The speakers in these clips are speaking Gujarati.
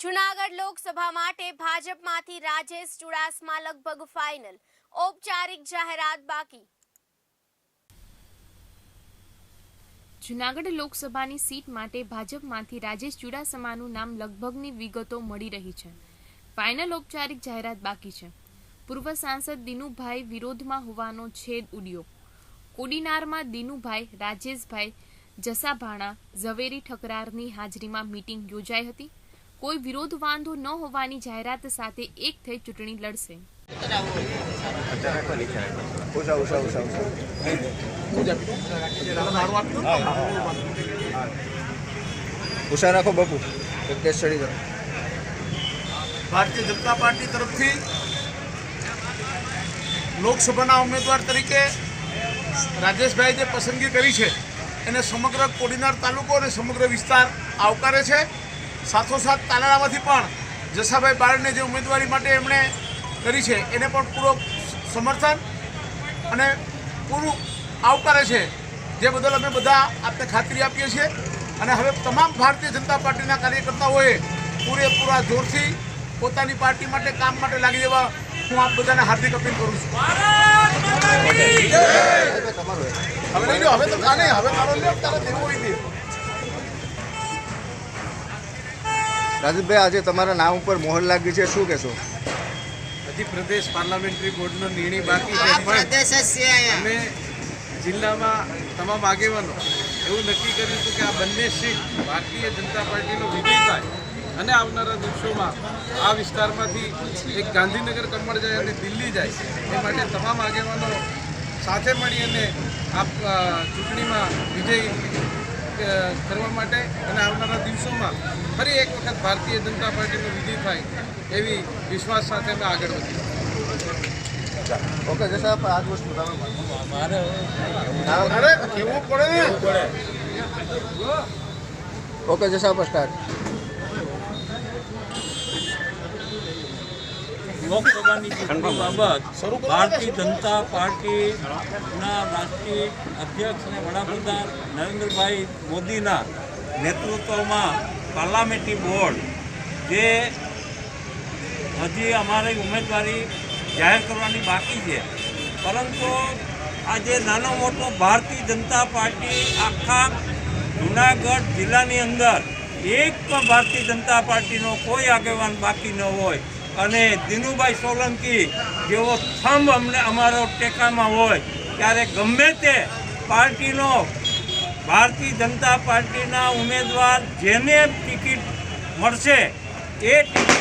જુનાગઢ લોકસભા માટે ભાજપમાંથી રાજેશ ચુડાસમા લગભગ ફાઇનલ ઔપચારિક જાહેરાત બાકી. જૂનાગઢ લોકસભાની સીટ માટે ભાજપમાંથી રાજેશ ચુડાસમાનું નામ લગભગની વિગતો મળી રહી છે. ફાઇનલ ઔપચારિક જાહેરાત બાકી છે. પૂર્વ સાંસદ દિનુભાઈ વિરોધમાં હોવાનો છેદ ઉડ્યો. કોડીનારમાં દિનુભાઈ, રાજેશભાઈ, જસાભાણા ઝવેરી ઠકરારની હાજરીમાં મીટિંગ યોજાઈ હતી. કોઈ વિરોધ વાંધો ન હોવાની જાહેરાત સાથે એક થઈ ચૂંટણી લડશે. ઉષા રાખો બાપુ. કેસ ચડી જાઓ ભારતીય જનતા પાર્ટી તરફથી લોકસભાના ઉમેદવાર તરીકે રાજેશભાઈ જે પસંદગી કરી છે એને સમગ્ર કોડીનાર તાલુકો અને સમગ્ર વિસ્તાર આવકારે છે. સાથોસાથ તાલાળામાંથી પણ જસાભાઈ બારડને જે ઉમેદવારી માટે એમણે કરી છે એને પણ પૂરો સમર્થન અને પૂરું આવકારે છે જે બદલ અમે બધા આપને ખાતરી આપીએ છીએ. અને હવે તમામ ભારતીય જનતા પાર્ટીના કાર્યકર્તાઓએ પૂરેપૂરા જોરથી પોતાની પાર્ટી માટે કામ માટે લાગી જવા હું આપ બધાને હાર્દિક અપીલ કરું છું. હવે લઈ લો હવે તો હવે તારો લ્યો તારે દેવો હોય દે આજે તમારા નામ ઉપર મોહર લાગી છે શું કહેશો? હજી પ્રદેશ પાર્લામેન્ટરી બોર્ડનો નિર્ણય બાકી છે પણ અમે જિલ્લામાં તમામ આગેવાનો એવું નક્કી કર્યું હતું કે આ બંને સીટ ભારતીય જનતા પાર્ટીનો વિજય થાય અને આવનારા દિવસોમાં આ વિસ્તારમાંથી એક ગાંધીનગર કમળ જાય અને દિલ્હી જાય એ માટે તમામ આગેવાનો સાથે મળી અને આ ચૂંટણીમાં વિજય કરવા માટે અને આવનારા દિવસોમાં ફરી એક વખત ભારતીય જનતા પાર્ટીનો વિજય થાય એવી વિશ્વાસ સાથે અમે આગળ વધીએ ઓકે જશા આ વસ્તુ તમે અરે કેવું પડે ઓકે જશા પર સ્ટાર્ટ. લોકસભાની ચૂંટણી બાબત ભારતીય જનતા પાર્ટીના રાષ્ટ્રીય અધ્યક્ષ અને વડાપ્રધાન નરેન્દ્રભાઈ મોદીના નેતૃત્વમાં પાર્લામેન્ટરી બોર્ડ જે હજી અમારી ઉમેદવારી જાહેર કરવાની બાકી છે. પરંતુ આજે નાનો મોટો ભારતીય જનતા પાર્ટી આખા જુનાગઢ જિલ્લાની અંદર એક પણ ભારતીય જનતા પાર્ટીનો કોઈ આગેવાન બાકી ન હોય. અને દિનુભાઈ સોલંકી જેવો થંભ અમને અમારો ટેકામાં હોય, ત્યારે ગમે તે પાર્ટીનો ભારતીય જનતા પાર્ટીના ઉમેદવાર જેને ટિકિટ મળશે, એ ટિકિટ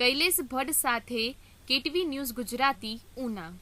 કૈલેશ ભટ્ટ સાથે કેટવી ન્યૂઝ ગુજરાતી, ઉના.